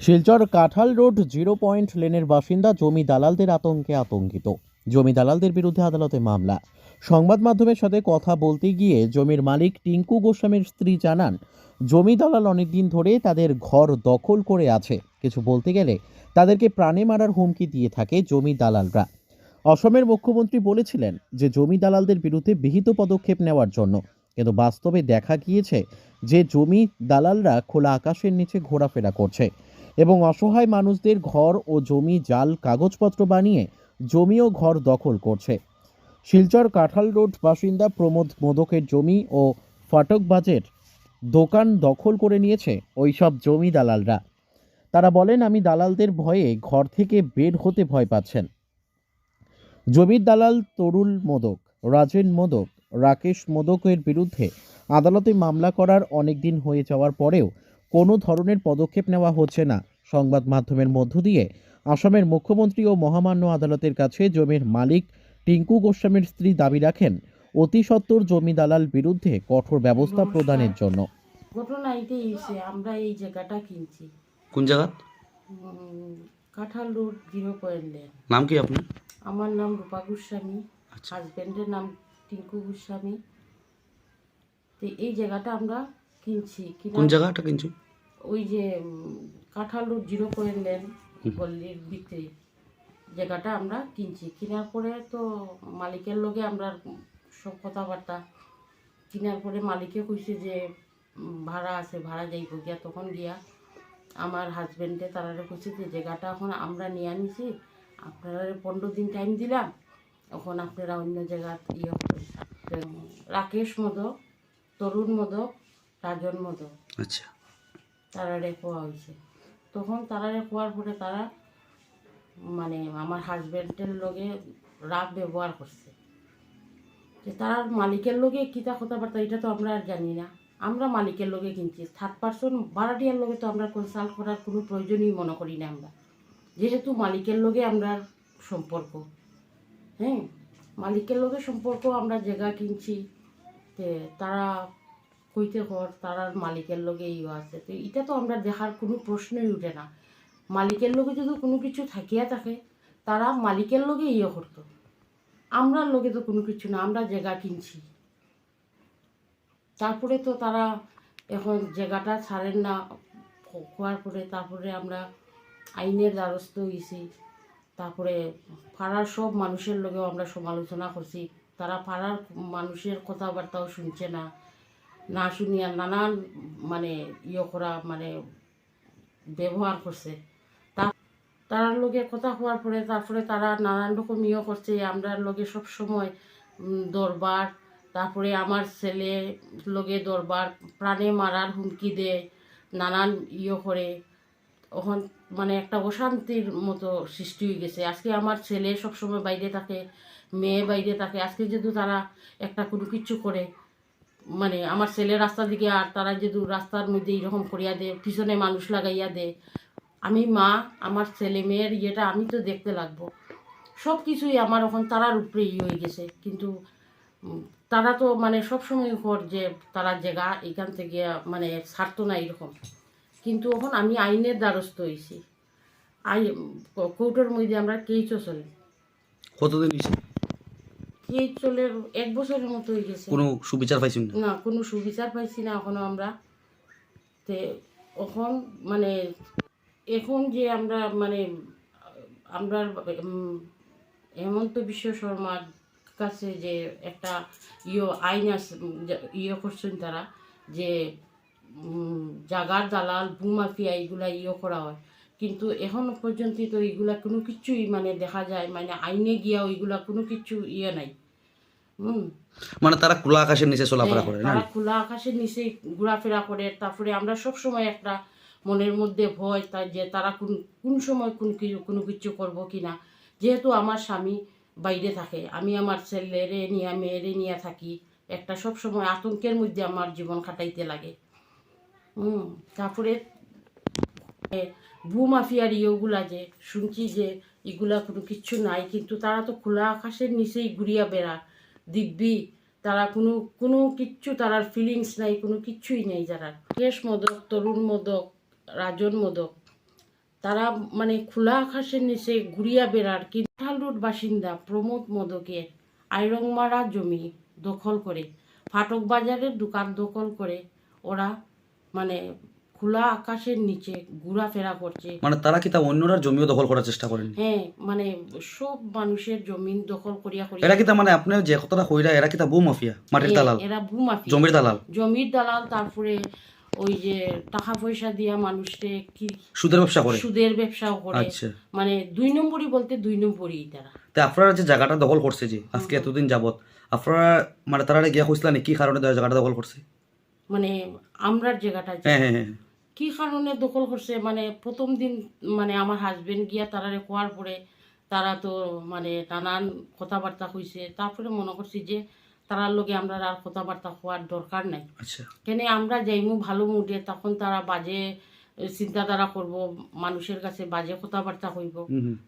শিলচর কাঁঠাল road zero point লেনের বাসিন্দা জমি দালালদের আতঙ্কে আতঙ্কিত। জমি দালালদের বিরুদ্ধে আদালতে মামলা। সংবাদ মাধ্যমের সাথে কথা বলতে গিয়ে জমির মালিক টিঙ্কু গোস্বামীর স্ত্রী জানান, জমি দালাল অনেকদিন ধরে তাদের ঘর দখল করে আছে। কিছু বলতে গেলে তাদেরকে প্রাণে মারার হুমকি দিয়ে থাকে জমি দালালরা। অসমের মুখ্যমন্ত্রী বলেছিলেন যে, জমি দালালদের বিরুদ্ধে বিহিত পদক্ষেপ নেওয়ার জন্য। কিন্তু বাস্তবে দেখা গিয়েছে যে, জমি দালালরা খোলা আকাশের নিচে ঘোরাফেরা করছে। এবং অসহায় মানুষদের ঘর ও জমি, জাল, কাগজপত্র বানিয়ে জমি ও ঘর দখল করছে। শিলচর কাঁঠাল রোড বাসিন্দা প্রমোদ মোদকের জমি ও ফাটকবাজের দোকান দখল করে নিয়েছে ওইসব জমি দালালরা। তারা বলেন, আমি দালালদের ভয়ে ঘর থেকে বের হতে ভয় পাচ্ছেন। জমির দালাল তরুল মোদক, রাজেন মোদক, রাকেশ মোদকের বিরুদ্ধে আদালতে মামলা করার অনেক দিন হয়ে যাওয়ার পরেও কোনো ধরনের পদক্ষেপ নেওয়া হচ্ছে না। সংবাদ মাধ্যমের মধ্য দিয়ে আসামের মুখ্যমন্ত্রী ও মহামান্য আদালতের কাছে জমির মালিক টিঙ্কু গোস্বামীর স্ত্রী দাবি রাখেন অতি সত্বর জমি দালাল বিরুদ্ধে কঠোর ব্যবস্থা প্রদানের জন্য। ঘটনা এটাই হয়েছে আমরা এই জায়গাটা কিনছি। কোন জায়গাত উম, কাঁঠাল রোড জিরো পয়েন্ট লেন নাম কি আপনার? আমার নাম রূপা গোস্বামী। আচ্ছা। হাজব্যান্ডের নাম টিঙ্কু গোস্বামী। তো এই জায়গাটা আমরা কিনছি কিনা জায়গাটা কিনছো? ওই যে উম, কাঁঠাল রোড জিরো লেন হুম। গল্লির ভিতরে। জায়গাটা আমরা কিনছি। কেনার পরে তো মালিকের লগে আমরা সব কথাবার্তা। কেনার পরে মালিকে কইছে যে ভাড়া আছে ভাড়া যাইব গিয়া তখন গিয়া আমার হাজবেন্ডে তারা কইছে যে জায়গাটা এখন আমরা নিয়ে আনিছি আপনারা পনেরো দিন টাইম দিলাম। এখন আপনারা অন্য জায়গা ইয়ে রাকেশ মদক তরুণ মোদক রাজন মোদক আচ্ছা। তারারে খোয়া হয়েছে। তখন তারারে খোয়ার পরে তারা মানে আমার হাজব্যান্ডের লগে রাগ ব্যবহার করছে। যে তার মালিকের লগে কিতা কথাবার্তা এটা তো আমরা আর জানি না। আমরা মালিকের লগে কিনছি। থার্ড পার্সন ভাড়াটিয়ার লগে তো আমরা কনসাল্ট করার কোনো প্রয়োজনই মনে করি না আমরা। যেহেতু মালিকের লগে আমরা সম্পর্ক হ্যাঁ? মালিকের লগে সম্পর্ক আমরা জায়গা কিনছি। তারা কইতে কর, তারার মালিকের লগে ইয়ে আছে। তো এটা তো আমরা দেখার কোনো প্রশ্নই উঠে না। মালিকের লগে যদি কোনো কিছু থাকিয়া থাকে, তারা মালিকের লগে ইয়ে করতো। আমরার লগে তো কোনো কিছু না, আমরা জায়গা কিনছি। তারপরে তো তারা এখন জায়গাটা ছাড়েন না, খোয়ার পরে তারপরে আমরা আইনের দ্বারস্থ হয়েছি তারপরে পাড়ার সব মানুষের লগেও আমরা সমালোচনা করছি। তারা পাড়ার মানুষের কথাবার্তাও শুনছে না। না শুনিয়া নানান মানে ইয়ে করা মানে ব্যবহার করছে। তারার লগে কথা হওয়ার পরে, তারপরে তারা নানান রকম ইয়ে করছে। আমরা লগে সব সময় দরবার, তারপরে আমার ছেলে লগে দরবার, প্রাণে মারার হুমকি দেয়, নানান ইয়ে করে। তখন মানে একটা অশান্তির মতো সৃষ্টি হয়ে গেছে। আজকে আমার ছেলে সবসময় বাইরে থাকে, মেয়ে বাইরে থাকে। আজকে যেহেতু তারা একটা কোনো কিছু করে মানে আমার ছেলে রাস্তা দিকে আর তারা যে যদি রাস্তার মধ্যে এরকম করিয়া দেয়, পিছনে মানুষ লাগাইয়া দেয়। আমি মা, আমার ছেলে মেয়ের ইয়েটা আমি তো দেখতে লাগবো। সব কিছুই আমার এখন তারার উপরে ইয়ে হয়ে গেছে। কিন্তু তারা তো মানে সবসময় কর যে তারা জায়গা এখান থেকে মানে ছাড়তো না এরকম। কিন্তু এখন আমি আইনের দ্বারস্থ হয়েছি। আই কোর্টের মধ্যে আমরা কেইচও চলে। কতদিন কেইচ চলে এক বছরের মতো হয়ে গেছে। কোনো সুবিচার পাইছেন না? না কোনো সুবিচার পাইছি না এখনও আমরা। তে এখন মানে এখন যে আমরা মানে আমরা হেমন্ত বিশ্ব শর্মার কাছে যে একটা ইয়ে আইন আছে ইয়ে করছেন তারা যে জাগার দালাল ভূমাফিয়া এইগুলা ইয়ে করা হয়। কিন্তু এখন পর্যন্ত তো এগুলা কোনো কিছুই মানে দেখা যায় মানে আইনে গিয়া ওইগুলা কোনো কিছু ইয়ে নাই। মানে তারা খোলা আকাশের নিচে চলাফেরা হ্যাঁ, করে না তারা খোলা আকাশের নিচে ঘোরাফেরা করে তারপরে আমরা সব সময় একটা মনের মধ্যে ভয় তার যে তারা কোন কোন সময় কোন কিছু কোনো কিছু করব কি না যেহেতু আমার স্বামী বাইরে থাকে আমি আমার ছেলে ছেলেরে নিয়ে মেয়েরে নিয়ে থাকি একটা সব সময় আতঙ্কের মধ্যে আমার জীবন কাটাইতে লাগে। হুম তারপরে এ, ভূমাফিয়ার ইয়েগুলা যে শুনছি যে এগুলা কোনো কিচ্ছু নাই কিন্তু তারা তো খোলা আকাশের নিচেই ঘুরিয়া বেড়ায়। দিব্যি তারা কোনো কোনো কিচ্ছু তারার ফিলিংস নাই, কোনো কিচ্ছুই নেই যারা। কেশ মোদক, তরুণ মোদক, রাজন মোদক, তারা মানে খোলা আকাশের নিচে ঘুরিয়া বেড়ার কিন্টাল রোড বাসিন্দা প্রমোদ মদকের আইরংমারা জমি দখল করে, ফাটক বাজারের দোকান দখল করে ওরা মানে খোলা আকাশের নিচে ঘোরাফেরা করছে। মানে তারা কি তা অন্যরা জমিও দখল করার চেষ্টা করেন হ্যাঁ মানে সব মানুষের জমিন দখল করিয়া করিয়া এরা কি তা মানে আপনি যে কথাটা কইরা এরা কি তা বউ মাফিয়া মাটির দালাল? এরা ভূমাফিয়া। জমির দালাল? জমির দালাল তারপরে ওই যে টাকা পয়সা দিয়া মানুষকে কি সুদের ব্যবসা করে? সুদের ব্যবসাও করে। আচ্ছা। মানে দুই নম্বরই বলতে দুই নম্বরই তারা। তা আপনারা যে জায়গাটা দখল করছে যে আজকে এতদিন যাবত আপনারা মানে তারা গিয়া কইছিলেন কি কারণে জায়গাটা দখল করছে? মানে আমরার জায়গাটা হ্যাঁ হ্যাঁ হ্যাঁ। কি কারণে দখল করছে? মানে প্রথম দিন মানে আমার হাজবেন্ড গিয়া তারারে কোয়ার পরে তারা তো মানে নানান কথাবার্তা হইছে তারপরে মনে করছি যে তারার লগে আমরা আর কথাবার্তা হওয়ার দরকার নাই। আচ্ছা। কেন আমরা যাইমু ভালো মুডে তখন তারা বাজে চিন্তাধারা করব মানুষের কাছে বাজে কথাবার্তা হইব।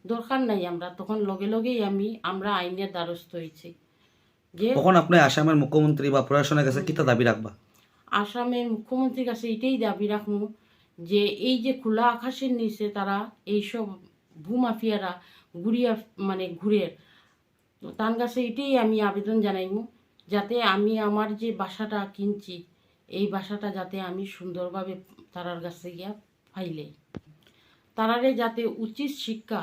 দরকার নাই আমরা। তখন লগে লগেই আমি আমরা আইনের দ্বারস্থ হয়েছি যে কখন আপনি আসামের মুখ্যমন্ত্রী বা প্রশাসনের কাছে কিতা দাবি রাখবা? আসামের মুখ্যমন্ত্রীর কাছে এটাই দাবি রাখব যে এই যে খোলা আকাশের নিচে তারা এইসব ভূমাফিয়ারা ঘুরিয়া মানে ঘুরে তার কাছে এটাই আমি আবেদন জানাইমু যাতে আমি আমার যে বাসাটা কিনছি, এই বাসাটা যাতে আমি সুন্দরভাবে তারার কাছে গিয়া ফাইলে তারারে যাতে উচিত শিক্ষা